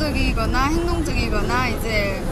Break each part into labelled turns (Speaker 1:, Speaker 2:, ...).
Speaker 1: 적극적이거나 행동적이거나 이제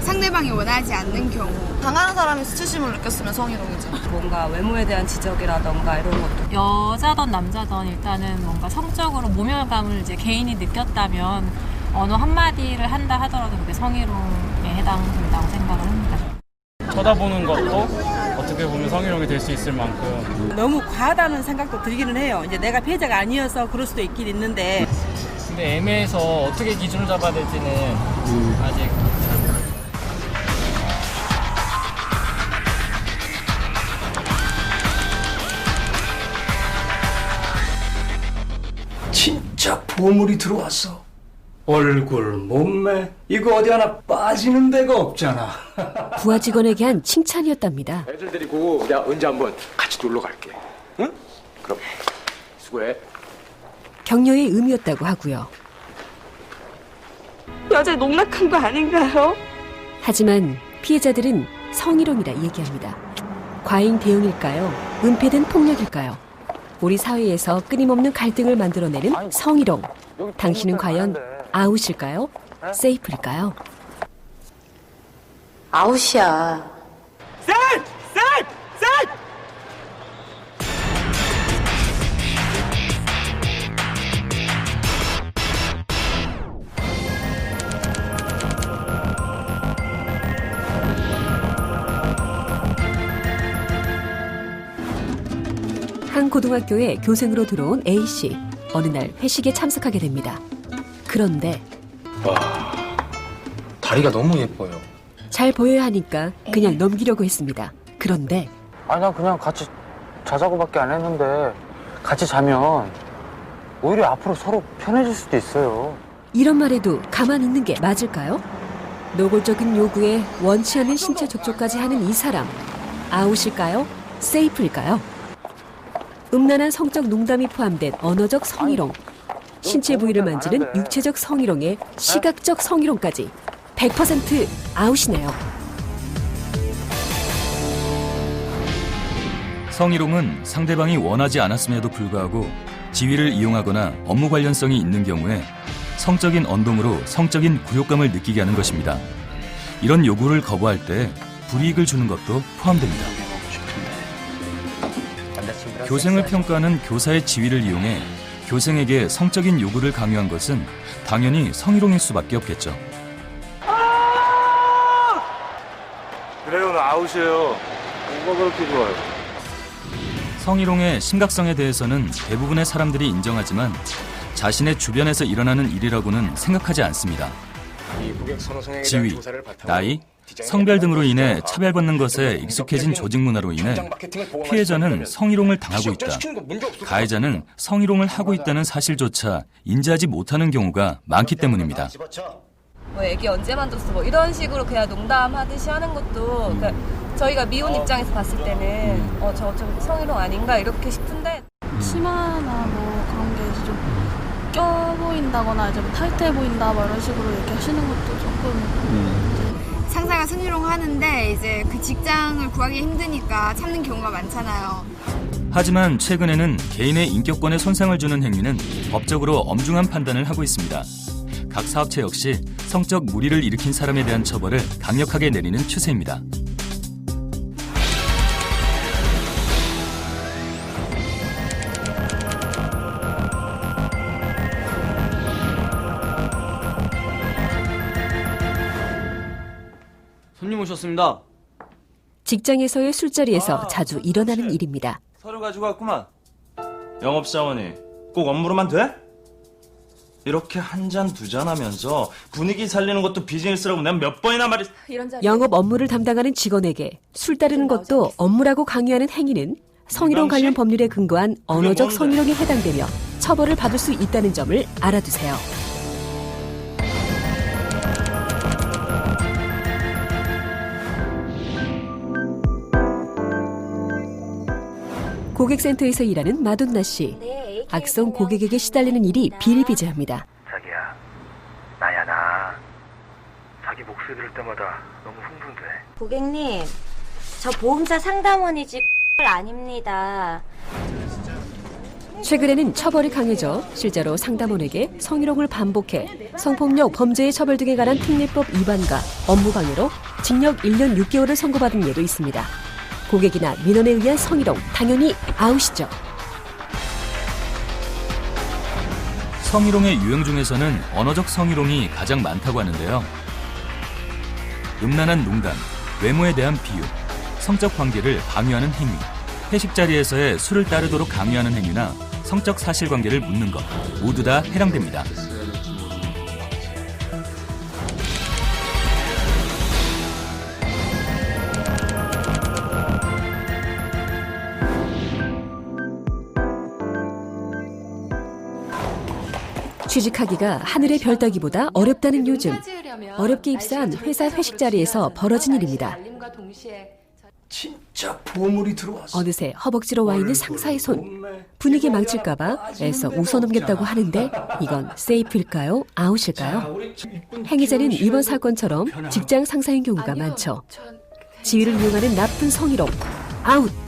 Speaker 1: 상대방이 원하지 않는 경우
Speaker 2: 당하는 사람이 수치심을 느꼈으면 성희롱이지.
Speaker 3: 뭔가 외모에 대한 지적이라던가 이런 것도
Speaker 4: 여자든 남자든 일단은 뭔가 성적으로 모멸감을 이제 개인이 느꼈다면 언어 한마디를 한다 하더라도 그게 성희롱에 해당된다고 생각을 합니다.
Speaker 5: 쳐다보는 것도 어떻게 보면 성희롱이 될 수 있을 만큼
Speaker 6: 너무 과하다는 생각도 들기는 해요. 이제 내가 피해자가 아니어서 그럴 수도 있긴 있는데
Speaker 5: 근데 애매해서 어떻게 기준을 잡아야 될지는 아직
Speaker 7: 진짜 보물이 들어왔어. 얼굴, 몸매, 이거 어디 하나 빠지는 데가 없잖아.
Speaker 8: 부하 직원에게 한 칭찬이었답니다.
Speaker 9: 애들 데리고 내가 언제 한번 같이 놀러 갈게. 응? 그럼 수고해.
Speaker 8: 격려의 의미였다고 하고요.
Speaker 2: 여자 농락한 거 아닌가요?
Speaker 8: 하지만 피해자들은 성희롱이라 얘기합니다. 과잉 대응일까요? 은폐된 폭력일까요? 우리 사회에서 끊임없는 갈등을 만들어내는 성희롱. 당신은 과연 아웃일까요? 세이프일까요?
Speaker 10: 아웃이야.
Speaker 8: 한 고등학교에 교생으로 들어온 A씨. 어느 날 회식에 참석하게 됩니다. 그런데
Speaker 9: 와, 다리가 너무 예뻐요.
Speaker 8: 잘 보여야 하니까 그냥 넘기려고 했습니다. 그런데
Speaker 11: 아니 난 그냥 같이 자자고밖에 안 했는데 같이 자면 오히려 앞으로 서로 편해질 수도 있어요.
Speaker 8: 이런 말에도 가만 있는 게 맞을까요? 노골적인 요구에 원치 않은 신체 접촉까지 하는 이 사람. 아웃일까요? 세이프일까요? 음란한 성적 농담이 포함된 언어적 성희롱. 신체 부위를 만지는 육체적 성희롱에 시각적 성희롱까지 100% 아웃이네요.
Speaker 12: 성희롱은 상대방이 원하지 않았음에도 불구하고 지위를 이용하거나 업무 관련성이 있는 경우에 성적인 언동으로 성적인 굴욕감을 느끼게 하는 것입니다. 이런 요구를 거부할 때 불이익을 주는 것도 포함됩니다. 교생을 평가하는 교사의 지위를 이용해 교생에게 성적인 요구를 강요한 것은 당연히 성희롱일 수밖에 없겠죠.
Speaker 11: 그래요, 나 아웃이에요. 뭐가 그렇게 좋아요?
Speaker 12: 성희롱의 심각성에 대해서는 대부분의 사람들이 인정하지만 자신의 주변에서 일어나는 일이라고는 생각하지 않습니다. 지위, 나이, 성별 등으로 인해 차별받는 것에
Speaker 9: 그
Speaker 12: 익숙해진 조직 문화로 인해 피해자는 성희롱을 당하고 있다. 가해자는. 성희롱을 하고 있다는 사실조차 인지하지 못하는 경우가 많기 때문입니다.
Speaker 3: 뭐 애기 언제 만졌어? 뭐 이런 식으로 그냥 농담하듯이 하는 것도 그러니까 저희가 미혼 입장에서 봤을 때는 어 저 좀 성희롱 아닌가 이렇게 싶은데
Speaker 1: 치마나 뭐 그런 게 좀 껴 보인다거나 이제 뭐 타이트해 보인다 뭐 이런 식으로 얘기하시는 것도 조금 성희롱 하는데 이제 그 직장을 구하기 힘드니까 참는 경우가 많잖아요.
Speaker 12: 하지만 최근에는 개인의 인격권에 손상을 주는 행위는 법적으로 엄중한 판단을 하고 있습니다. 각 사업체 역시 성적 무리를 일으킨 사람에 대한 처벌을 강력하게 내리는 추세입니다.
Speaker 11: 손님 오셨습니다.
Speaker 8: 직장에서의 술자리에서
Speaker 11: 아,
Speaker 8: 자주 일어나는 일입니다.
Speaker 11: 서류 가지고 왔구만. 영업사원이 꼭 업무로만 돼? 이렇게 한 잔 두 잔 하면서 분위기 살리는 것도 비즈니스라고 내가 몇 번이나 말했...
Speaker 8: 영업 업무를 담당하는 직원에게 술 따르는 것도 업무라고 강요하는 행위는 성희롱 관련 법률에 근거한 언어적 성희롱에 해당되며 처벌을 받을 수 있다는 점을 알아두세요. 고객센터에서 일하는 마돈나 씨. 악성 고객에게 시달리는 일이 비일비재합니다.
Speaker 9: 자기야, 나야 나. 자기 목소리 들을 때마다 너무 흥분돼.
Speaker 10: 고객님, 저 보험사 상담원이지 아닙니다.
Speaker 8: 최근에는 처벌이 강해져 실제로 상담원에게 성희롱을 반복해 성폭력 범죄의 처벌 등에 관한 특례법 위반과 업무방해로 징역 1년 6개월을 선고받은 예도 있습니다. 고객이나 민원에 의한 성희롱 당연히 아웃이죠.
Speaker 12: 성희롱의 유형 중에서는 언어적 성희롱이 가장 많다고 하는데요. 음란한 농담, 외모에 대한 비유, 성적 관계를 방해하는 행위, 회식 자리에서의 술을 따르도록 강요하는 행위나 성적 사실관계를 묻는 것 모두 다 해당됩니다.
Speaker 8: 취직하기가 하늘의 별 따기보다 어렵다는 요즘 어렵게 입사한 회사 회식 자리에서 벌어진 일입니다.
Speaker 7: 진짜 보물이 들어왔어.
Speaker 8: 어느새 허벅지로 와 있는 상사의 손 분위기 망칠까봐 애써 웃어넘겼다고 하는데 이건 세이프일까요? 아웃일까요? 행위자는 이번 사건처럼 직장 상사인 경우가 많죠. 지위를 이용하는 나쁜 성희롱 아웃.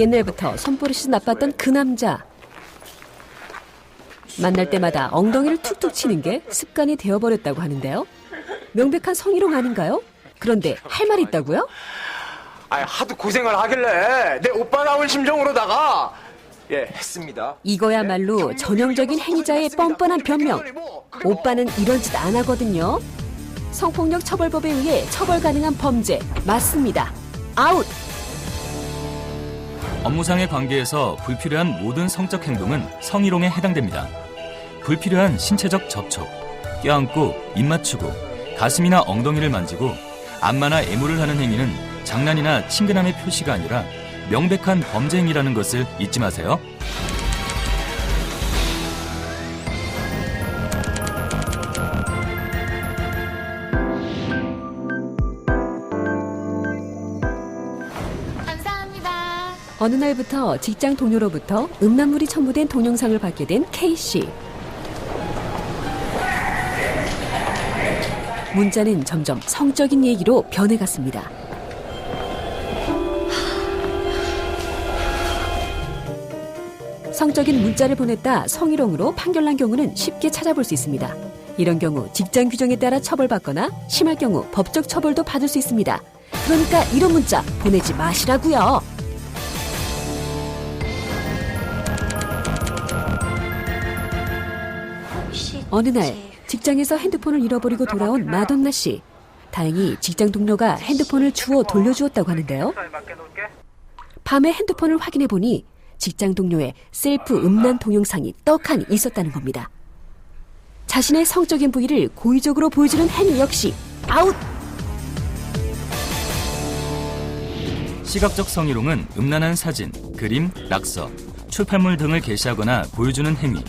Speaker 8: 옛날부터 손버릇이 나빴던 그 남자. 만날 때마다 엉덩이를 툭툭 치는 게 습관이 되어버렸다고 하는데요. 명백한 성희롱 아닌가요? 그런데 할 말이 있다고요?
Speaker 13: 아 하도 고생을 하길래 내 오빠 나온 심정으로다가 예 했습니다.
Speaker 8: 이거야말로 전형적인 행위자의 뻔뻔한 변명. 오빠는 이런 짓 안 하거든요. 성폭력 처벌법에 의해 처벌 가능한 범죄 맞습니다. 아웃.
Speaker 12: 업무상의 관계에서 불필요한 모든 성적 행동은 성희롱에 해당됩니다. 불필요한 신체적 접촉, 껴안고, 입 맞추고, 가슴이나 엉덩이를 만지고, 안마나 애무를 하는 행위는 장난이나 친근함의 표시가 아니라 명백한 범죄 행위라는 것을 잊지 마세요.
Speaker 8: 어느 날부터 직장 동료로부터 음란물이 첨부된 동영상을 받게 된 K씨. 문자는 점점 성적인 얘기로 변해갔습니다. 성적인 문자를 보냈다 성희롱으로 판결난 경우는 쉽게 찾아볼 수 있습니다. 이런 경우 직장 규정에 따라 처벌받거나 심할 경우 법적 처벌도 받을 수 있습니다. 그러니까 이런 문자 보내지 마시라고요. 어느 날 직장에서 핸드폰을 잃어버리고 돌아온 마돈나 씨. 다행히 직장 동료가 핸드폰을 주워 돌려주었다고 하는데요. 밤에 핸드폰을 확인해 보니 직장 동료의 셀프 음란 동영상이 떡하니 있었다는 겁니다. 자신의 성적인 부위를 고의적으로 보여주는 행위 역시 아웃!
Speaker 12: 시각적 성희롱은 음란한 사진, 그림, 낙서, 출판물 등을 게시하거나 보여주는 행위,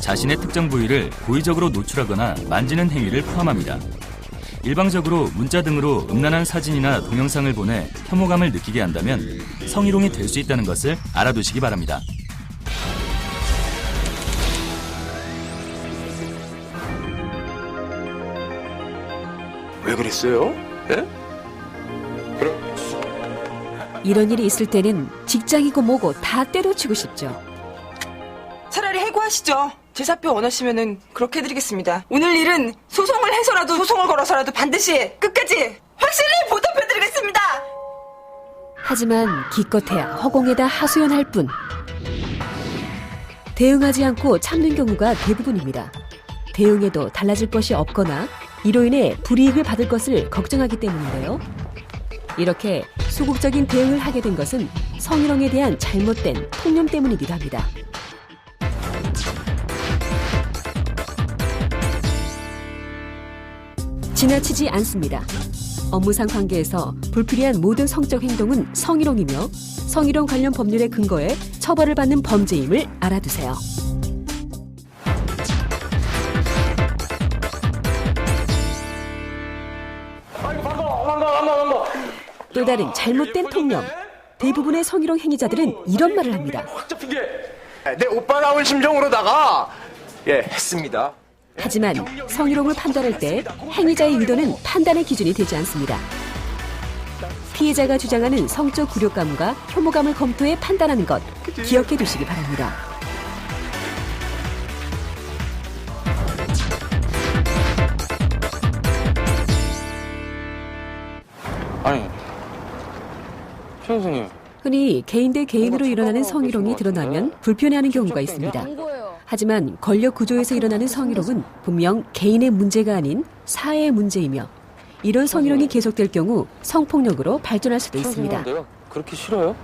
Speaker 12: 자신의 특정 부위를 고의적으로 노출하거나 만지는 행위를 포함합니다. 일방적으로 문자 등으로 음란한 사진이나 동영상을 보내 혐오감을 느끼게 한다면 성희롱이 될 수 있다는 것을 알아두시기 바랍니다.
Speaker 13: 왜 그랬어요? 예?
Speaker 8: 이런 일이 있을 때는 직장이고 뭐고 다 때려치고 싶죠.
Speaker 6: 차라리 해고하시죠. 제 사표 원하시면은 그렇게 해드리겠습니다. 오늘 일은 소송을 해서라도 소송을 걸어서라도 반드시 끝까지 확실히 보답해드리겠습니다.
Speaker 8: 하지만 기껏해야 허공에다 하소연할 뿐. 대응하지 않고 참는 경우가 대부분입니다. 대응에도 달라질 것이 없거나 이로 인해 불이익을 받을 것을 걱정하기 때문인데요. 이렇게 소극적인 대응을 하게 된 것은 성희롱에 대한 잘못된 통념 때문이기도 합니다. 지나치지 않습니다. 업무상 관계에서 불필요한 모든 성적 행동은 성희롱이며 성희롱 관련 법률의 근거에 처벌을 받는 범죄임을 알아두세요. 또 다른 잘못된 통념. 대부분의 성희롱 행위자들은 이런 말을 합니다.
Speaker 13: 게내 오빠 나온 심정으로다가 예 했습니다.
Speaker 8: 하지만 성희롱을 판단할 때 행위자의 의도는 판단의 기준이 되지 않습니다. 피해자가 주장하는 성적 굴욕감과 혐오감을 검토해 판단하는 것 기억해 두시기 바랍니다.
Speaker 13: 아니, 최 선생님.
Speaker 8: 흔히 개인 대 개인으로 일어나는 성희롱이 드러나면 불편해하는 경우가 있습니다. 하지만 권력 구조에서 일어나는 성희롱은 분명 개인의 문제가 아닌 사회의 문제이며 이런 성희롱이 계속될 경우 성폭력으로 발전할 수도 있습니다.
Speaker 13: 내가 그렇게 싫어요?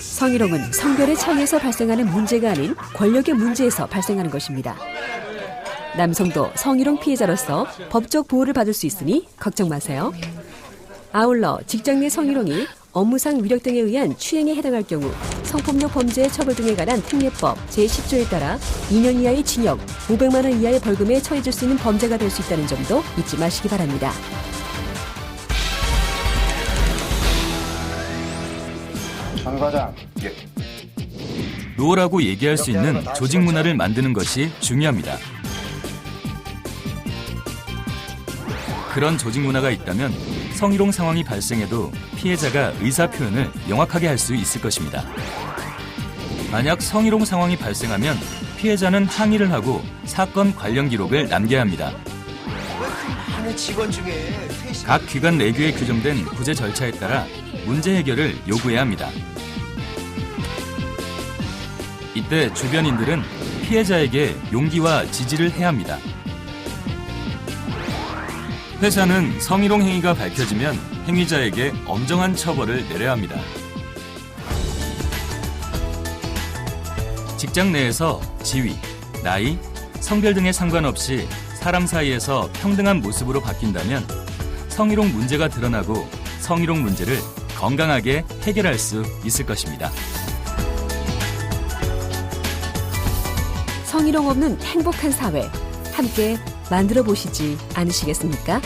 Speaker 8: 성희롱은 성별의 차이에서 발생하는 문제가 아닌 권력의 문제에서 발생하는 것입니다. 남성도 성희롱 피해자로서 법적 보호를 받을 수 있으니 걱정 마세요. 아울러 직장 내 성희롱이 업무상 위력 등에 의한 추행에 해당할 경우 성폭력 범죄 처벌 등에 관한 특례법 제10조에 따라 2년 이하의 징역, 500만 원 이하의 벌금에 처해질 수 있는 범죄가 될 수 있다는 점도 잊지 마시기 바랍니다.
Speaker 13: 장 과장. 예.
Speaker 12: 노라고 얘기할 수 있는 조직 문화를 만드는 것이 중요합니다. 그런 조직 문화가 있다면 성희롱 상황이 발생해도 피해자가 의사 표현을 명확하게 할 수 있을 것입니다. 만약 성희롱 상황이 발생하면 피해자는 항의를 하고 사건 관련 기록을 남겨야 합니다. 각 기관 내규에 규정된 구제 절차에 따라 문제 해결을 요구해야 합니다. 이때 주변인들은 피해자에게 용기와 지지를 해야 합니다. 회사는 성희롱 행위가 밝혀지면 행위자에게 엄정한 처벌을 내려야 합니다. 직장 내에서 지위, 나이, 성별 등에 상관없이 사람 사이에서 평등한 모습으로 바뀐다면 성희롱 문제가 드러나고 성희롱 문제를 건강하게 해결할 수 있을 것입니다.
Speaker 8: 성희롱 없는 행복한 사회 함께 만들어 보시지 않으시겠습니까?